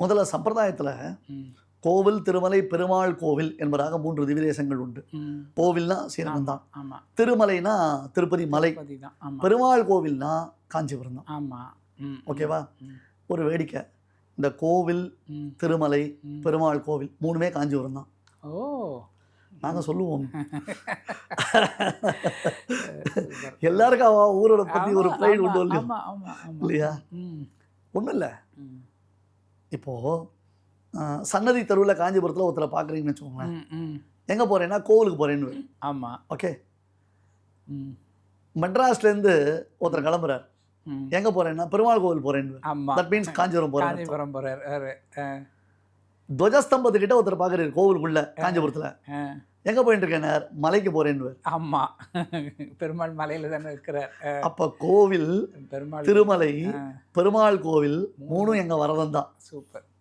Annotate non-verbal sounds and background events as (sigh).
முதல்ல சம்பிரதாயத்தில் கோவில் திருமலை பெருமாள் கோவில் என்பதாக மூன்று திவ்யதேசங்கள் உண்டு. கோவில்னா ஸ்ரீரங்கம் தான். திருமலைனா திருப்பதி மலை. பெருமாள் கோவில்னா காஞ்சிபுரம் தான். ஓகேவா? ஒரு வேடிக்கை. இந்த கோவில் திருமலை. பெருமாள் கோவில் மூணுமே காஞ்சிபுரம் தான். ஓ. நாங்கள் சொல்லுவோம். (laughs) எல்லாருக்கும் அவ ஊரோட பற்றி ஒரு ப்ரைடு உண்டு இல்லையா? ஒன்றும் இல்லை. இப்போது சன்னதி தெருவில் காஞ்சிபுரத்தில் ஒருத்தரை பார்க்குறீங்கன்னு வச்சுக்கோங்களேன். எங்கே போகிறேன்னா கோவிலுக்கு போகிறேன்னு ஆமா. ஓகே? மெட்ராஸ்லேருந்து ஒருத்தர் கிளம்புறார். எங்கே போகிறேன்னா பெருமாள் கோவில் போகிறேன்னு ஆமா. தட் மீன்ஸ் காஞ்சிபுரம் போகிறேன் காஞ்சிபுரம். ஆ, துவஜஸ்தம்பத்துக்கிட்ட ஒருத்தர் பார்க்குறாரு கோவிலுக்குள்ள காஞ்சிபுரத்தில். எங்கே போயிட்டு இருக்கேன் மலைக்கு போகிறேன்னு ஆமா. பெருமாள் மலையில தானே இருக்கிறார். அப்போ கோவில் பெருமாள் திருமலை பெருமாள் கோவில் மூணும் எங்கள் வரதம் தான் சூப்பர்.